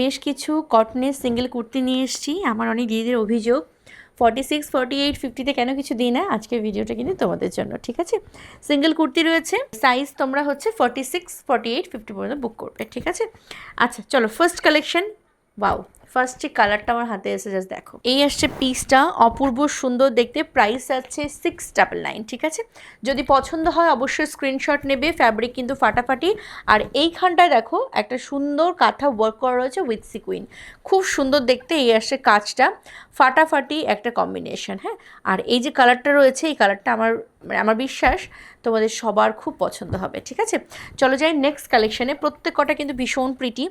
বেশ কিছু কটনের সিঙ্গেল কুর্তি নিয়ে এসেছি, আমার অনেক দিদিদের অভিযোগ। ফর্টি সিক্স ফর্টি এইট ফিফটিতে কেন কিছু দিই না? আজকের ভিডিওটা কিন্তু তোমাদের জন্য, ঠিক আছে? সিঙ্গেল কুর্তি রয়েছে সাইজ তোমরা হচ্ছে forty six forty eight fifty পর্যন্ত বুক করবে, ঠিক আছে? আচ্ছা চলো ফার্স্ট কালেকশন ওয়াও ফার্স্ট যে কালারটা আমার হাতে এসে জাস্ট দেখো। এই আসছে পিসটা অপূর্ব সুন্দর দেখতে। প্রাইস আছে সিক্স ডাবল নাইন ঠিক আছে? যদি পছন্দ হয় অবশ্যই স্ক্রিনশট নেবে ফ্যাব্রিক কিন্তু ফাটাফাটি। আর এইখানটায় দেখো, একটা সুন্দর কাঁথা ওয়ার্ক করা রয়েছে উইথ সিকুইন খুব সুন্দর দেখতে এই আসছে কাজটা। ফাটাফাটি একটা কম্বিনেশন হ্যাঁ? আর এই যে কালারটা রয়েছে, এই কালারটা আমার মানে আমার বিশ্বাস তোমাদের সবার খুব পছন্দ হবে, ঠিক আছে? চলো যাই নেক্সট কালেকশানে প্রত্যেক কটা কিন্তু ভীষণ প্রিটি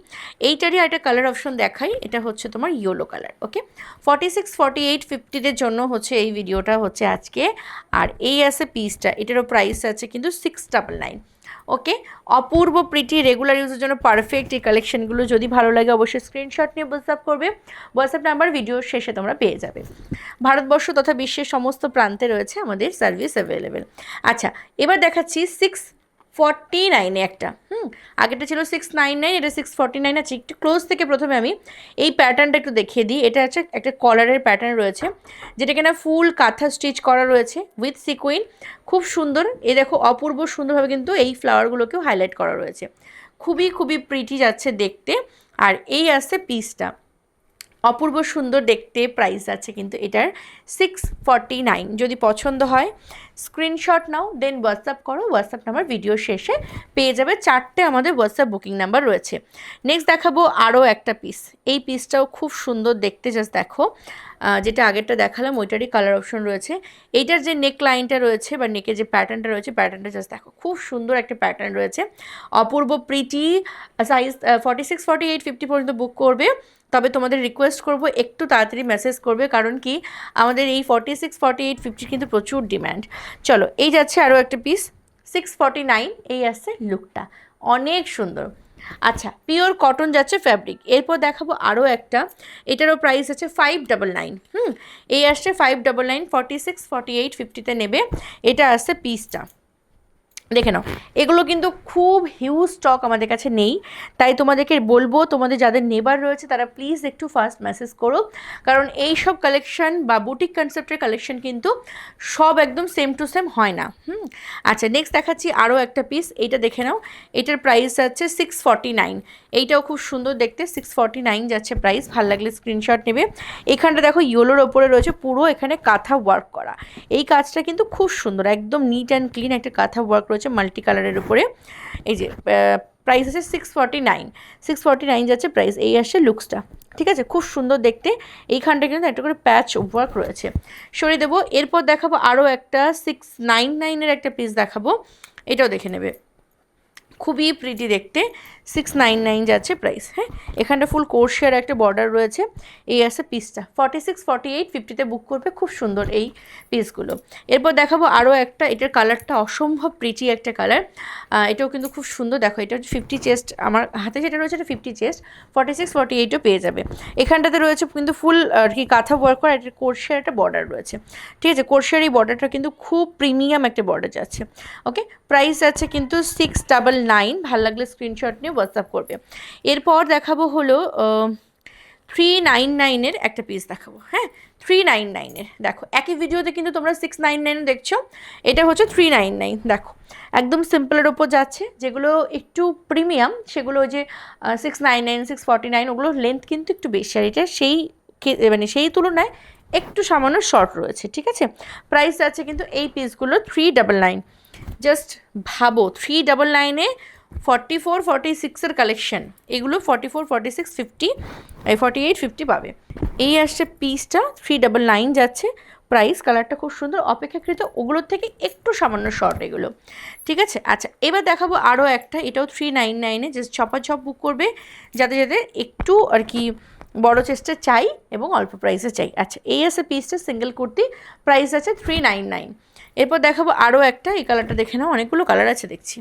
এইটারই একটা কালার অপশন দেখাই। এটা তোমার yellow colour okay forty six forty eight ফিফটিদের জন্য হচ্ছে এই ভিডিওটা হচ্ছে আজকে। আর এই আছে পিসটা এটারও প্রাইস আছে কিন্তু six double nine okay Apurba pretty regular ইউজের জন্য পারফেক্ট এই কালেকশনগুলো যদি ভালো লাগে অবশ্যই স্ক্রিনশট নিয়ে হোয়াটসঅ্যাপ করবে। হোয়াটসঅ্যাপ নাম্বার ভিডিওর শেষে তোমরা পেয়ে যাবে। ভারতবর্ষ তথা বিশ্বের সমস্ত প্রান্তে রয়েছে আমাদের সার্ভিস অ্যাভেলেবেল আচ্ছা এবার দেখাচ্ছি সিক্স ফর্টি নাইনে একটা, হুম? আগেটা ছিল সিক্স নাইন নাইন এটা সিক্স ফর্টি নাইন আছে একটু ক্লোজ থেকে প্রথমে আমি এই প্যাটার্নটা একটু দেখিয়ে দিই। এটা হচ্ছে একটা কলারের প্যাটার্ন রয়েছে যেটা কিনা ফুল কাঁথা স্টিচ করা রয়েছে উইথ সিকুইন খুব সুন্দর। এ দেখো, অপূর্ব সুন্দরভাবে কিন্তু এই ফ্লাওয়ারগুলোকেও হাইলাইট করা রয়েছে। খুবই খুবই প্রিটি যাচ্ছে দেখতে। আর এই আসছে পিসটা অপূর্ব সুন্দর দেখতে প্রাইস আছে কিন্তু এটার সিক্স ফর্টি নাইন যদি পছন্দ হয় স্ক্রিনশট নাও দেন হোয়াটসঅ্যাপ করো। হোয়াটসঅ্যাপ নাম্বার ভিডিও শেষে পেয়ে যাবে। চারটে আমাদের হোয়াটসঅ্যাপ বুকিং নাম্বার রয়েছে। নেক্সট দেখাবো আরও একটা পিস এই পিসটাও খুব সুন্দর দেখতে জাস্ট দেখো। যেটা আগেরটা দেখালাম, ওইটারই কালার অপশন রয়েছে। এইটার যে নেক লাইনটা রয়েছে বা নেকের যে প্যাটার্নটা রয়েছে প্যাটার্নটা জাস্ট দেখো, খুব সুন্দর একটা প্যাটার্ন রয়েছে। অপূর্ব pretty size forty six forty eight fifty পর্যন্ত বুক করবে। তবে তোমাদের রিকোয়েস্ট করব একটু তাড়াতাড়ি মেসেজ করবে, কারণ কি আমাদের এই ফর্টি সিক্স ফর্টি এইট ফিফটির কিন্তু প্রচুর ডিম্যান্ড চলো, এই যাচ্ছে আরও একটা পিস সিক্স ফর্টি নাইন এই আসছে লুকটা অনেক সুন্দর। আচ্ছা পিওর কটন যাচ্ছে ফ্যাব্রিক এরপর দেখাবো আরও একটা, এটারও প্রাইস আছে ফাইভ ডাবল নাইন হুম, এই আসছে five double nine forty six forty eight ফিফটিতে নেবে। এটা আসছে পিসটা দেখে নাও। এগুলো কিন্তু খুব হিউজ স্টক আমাদের কাছে নেই। তাই তোমাদেরকে বলব, তোমাদের যাদের নেবার রয়েছে, তারা প্লিজ একটু ফার্স্ট মেসেজ করো। কারণ এই সব কালেকশন বা বুটিক কনসেপ্টের কালেকশন কিন্তু সব একদম সেম টু সেম হয় না। হুম? আচ্ছা নেক্সট দেখাচ্ছি আরও একটা পিস এইটা দেখে নাও। এটার প্রাইস আছে সিক্স ফর্টি নাইন এইটাও খুব সুন্দর দেখতে সিক্স ফর্টি নাইন যাচ্ছে প্রাইস ভালো লাগলে স্ক্রিনশট নেবে। এখানটা দেখো ইয়েলোর ওপরে রয়েছে পুরো এখানে কাঁথা ওয়ার্ক করা। এই কাজটা কিন্তু খুব সুন্দর, একদম নিট অ্যান্ড ক্লিন একটা কাঁথা ওয়ার্ক রয়েছে। মাল্টি কালারের উপরে। এই যে প্রাইস আছে six forty nine six forty nine যাচ্ছে প্রাইস এই আসছে লুকসটা ঠিক আছে? খুব সুন্দর দেখতে। এইখানটা কিন্তু একটা করে প্যাচ ওয়ার্ক রয়েছে। সরিয়ে দেবো। এরপর দেখাবো আরও একটা সিক্স নাইন নাইনের একটা পিস দেখাবো। এটাও দেখে নেবে। খুবই প্রিটি দেখতে। সিক্স নাইন নাইন যাচ্ছে প্রাইস হ্যাঁ? এখানটা ফুল কোর্সিয়ার একটা বর্ডার রয়েছে। এই আছে পিসটা ফর্টি সিক্স ফর্টি এইট ফিফটিতে বুক করবে। খুব সুন্দর এই পিসগুলো এরপর দেখাবো আরও একটা। এটার কালারটা অসম্ভব প্রিটি একটা কালার এটাও কিন্তু খুব সুন্দর। দেখো, এটা হচ্ছে ফিফটি চেস্ট আমার হাতে যেটা রয়েছে এটা fifty chest forty six forty এইটও পেয়ে যাবে। এখানটাতে রয়েছে কিন্তু ফুল আর কি কাঁথা ওয়ার্ক করা। এটার কোর্সিয়ার একটা বর্ডার রয়েছে। ঠিক আছে? কোর্সিয়ার এই বর্ডারটা কিন্তু খুব প্রিমিয়াম একটা বর্ডার যাচ্ছে। ওকে প্রাইস আছে কিন্তু সিক্স ডাবল নাইন ভালো লাগলে স্ক্রিনশট নিয়ে হোয়াটসঅ্যাপ করবে। এরপর দেখাবো হলো থ্রি নাইন নাইনের একটা পিস দেখাবো হ্যাঁ? থ্রি নাইন নাইনের দেখো, একই ভিডিওতে কিন্তু তোমরা সিক্স নাইন নাইন দেখছ। এটা হচ্ছে থ্রি নাইন নাইন দেখো, একদম সিম্পলের ওপর যাচ্ছে, যেগুলো একটু প্রিমিয়াম সেগুলো যে six nine nine six forty nine ওগুলোর লেন্থ কিন্তু একটু বেশি, আর এটা সেই মানে সেই তুলনায় একটু সামান্য শর্ট রয়েছে, ঠিক আছে? প্রাইস আছে কিন্তু এই পিসগুলো থ্রি ডাবল নাইন জাস্ট ভাবো থ্রি ডাবল নাইনে ফর্টি ফোর ফর্টি সিক্সের কালেকশন এগুলো forty four forty six fifty forty eight fifty পাবে। এই আসছে পিসটা থ্রি ডাবল নাইন যাচ্ছে প্রাইস কালারটা খুব সুন্দর, অপেক্ষাকৃত, ওগুলোর থেকে একটু সামান্য শর্ট এগুলো। ঠিক আছে? আচ্ছা এবার দেখাবো আরও একটা, এটাও থ্রি নাইন নাইনে যে ছপা ছপ বুক করবে, যাতে যাতে একটু আর কি বড় চেস্টে চাই এবং অল্প প্রাইসে চাই। আচ্ছা এই আছে পিসটা সিঙ্গেল কুর্তি প্রাইস আছে থ্রি নাইন নাইন এরপর দেখাবো আরও একটা, এই কালারটা দেখে নাও, অনেকগুলো কালার আছে দেখছি।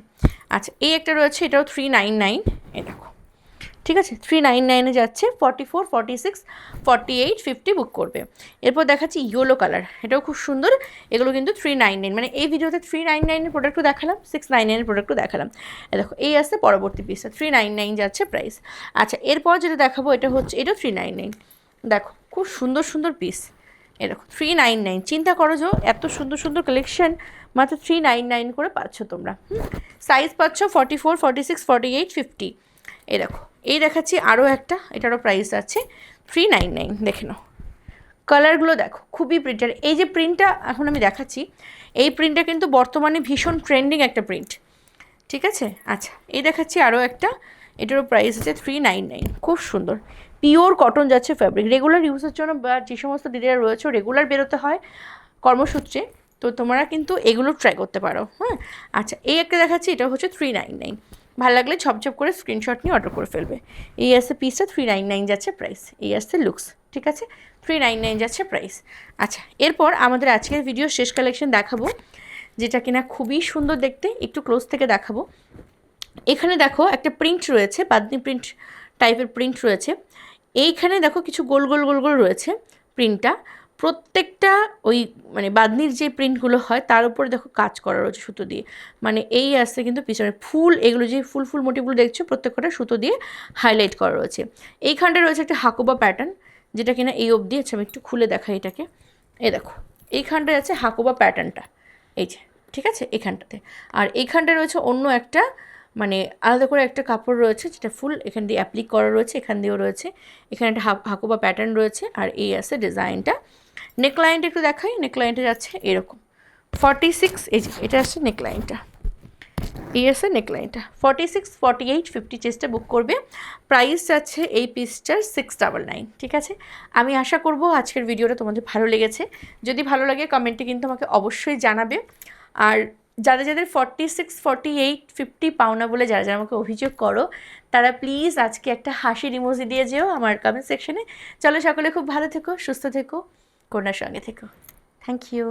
আচ্ছা এই একটা রয়েছে, এটাও থ্রি নাইন নাইন এ দেখো। ঠিক আছে? থ্রি নাইন নাইনে যাচ্ছে forty four forty six forty eight fifty book করবে। এরপর দেখাচ্ছি ইয়েলো কালার এটাও খুব সুন্দর, এগুলো কিন্তু থ্রি নাইন নাইন মানে এই ভিডিওতে থ্রি নাইন নাইনের প্রোডাক্টও দেখালাম সিক্স নাইন নাইনের প্রোডাক্টও দেখালাম। দেখো, এই আসছে পরবর্তী পিসটা থ্রি নাইন নাইন যাচ্ছে প্রাইস আচ্ছা এরপর যেটা দেখাবো, এটা হচ্ছে এটা থ্রি নাইন নাইন দেখো, খুব সুন্দর সুন্দর পিস এ দেখো থ্রি নাইন নাইন চিন্তা করো যে এত সুন্দর সুন্দর কালেকশন মাত্র থ্রি নাইন নাইন করে পাচ্ছ তোমরা। সাইজ পাচ্ছ forty four forty six forty eight fifty দেখো, এই দেখাচ্ছি আরও একটা, এটারও প্রাইস আছে থ্রি নাইন নাইন দেখে নাও। কালারগুলো দেখো, খুবই প্রিন্টার এই যে প্রিন্টটা এখন আমি দেখাচ্ছি, এই প্রিন্টটা কিন্তু বর্তমানে ভীষণ ট্রেন্ডিং একটা প্রিন্ট ঠিক আছে? আচ্ছা এই দেখাচ্ছি আরও একটা, এটারও প্রাইস আছে থ্রি নাইন নাইন খুব সুন্দর। পিওর কটন যাচ্ছে ফ্যাব্রিক রেগুলার ইউজের জন্য বা যে সমস্ত দিদিরা রয়েছে রেগুলার বেরোতে হয় কর্মসূত্রে। তো তোমরা কিন্তু এগুলো ট্রাই করতে পারো হ্যাঁ আচ্ছা এই একটা দেখাচ্ছি, এটা হচ্ছে থ্রি নাইন নাইন ভালো লাগলে ঝপঝপ করে স্ক্রিনশট নিয়ে অর্ডার করে ফেলবে। এই আসছে পিসটা থ্রি নাইন নাইন যাচ্ছে প্রাইস এই আসছে লুকস ঠিক আছে? থ্রি নাইন নাইন যাচ্ছে প্রাইস আচ্ছা এরপর আমাদের আজকের ভিডিও শেষ কালেকশন দেখাবো, যেটা কিনা খুবই সুন্দর দেখতে, একটু ক্লোজ থেকে দেখাবো। এখানে দেখো একটা প্রিন্ট রয়েছে, বাদনি প্রিন্ট টাইপের প্রিন্ট রয়েছে। এইখানে দেখো কিছু গোল গোল গোল গোল রয়েছে প্রিন্টটা প্রত্যেকটা ওই মানে বাদনির যে প্রিন্টগুলো হয়, তার উপরে দেখো কাজ করা রয়েছে সুতো দিয়ে। মানে এই আসছে কিন্তু পিছনে ফুল, এগুলো যে ফুল ফুল মোটিভগুলো দেখছ, প্রত্যেকটা সুতো দিয়ে হাইলাইট করা রয়েছে। এইখানটা রয়েছে একটা হাকুবা প্যাটার্ন যেটা কিনা এই অবধি আছে আমি একটু খুলে দেখাই এটাকে। এই দেখো, এইখানটায় আছে হাকুবা প্যাটার্নটা এই যে, ঠিক আছে? এখানটাতে আর এইখানটা রয়েছে অন্য একটা মানে আলাদা করে একটা কাপড় রয়েছে যেটা ফুল এখান দিয়ে অ্যাপ্লিক করা রয়েছে, এখান দিয়েও রয়েছে। এখানে একটা হাকুবা প্যাটার্ন রয়েছে আর এই আছে ডিজাইনটা নেকলাইনটা একটু দেখাই নেকলাইনটা যাচ্ছে এরকম। ফর্টি সিক্স এই এটা আসছে নেকলাইনটা এই আছে নেকলাইনটা forty six forty eight fifty চেস্টে book করবে। প্রাইস যাচ্ছে এই পিসটার সিক্স ডাবল নাইন ঠিক আছে? আমি আশা করব আজকের ভিডিওটা তোমাদের ভালো লেগেছে। যদি ভালো লাগে কমেন্টে কিন্তু আমাকে অবশ্যই জানাবে। আর যাদের যাদের forty six forty eight fifty পাওনা বলে যারা যারা আমাকে অভিযোগ করো, তারা প্লিজ আজকে একটা হাসির ইমোজি দিয়ে যেও আমার কমেন্ট সেকশনে চলো সকলে খুব ভালো থেকো, সুস্থ থেকো কন্যার সঙ্গে থেকো। Thank you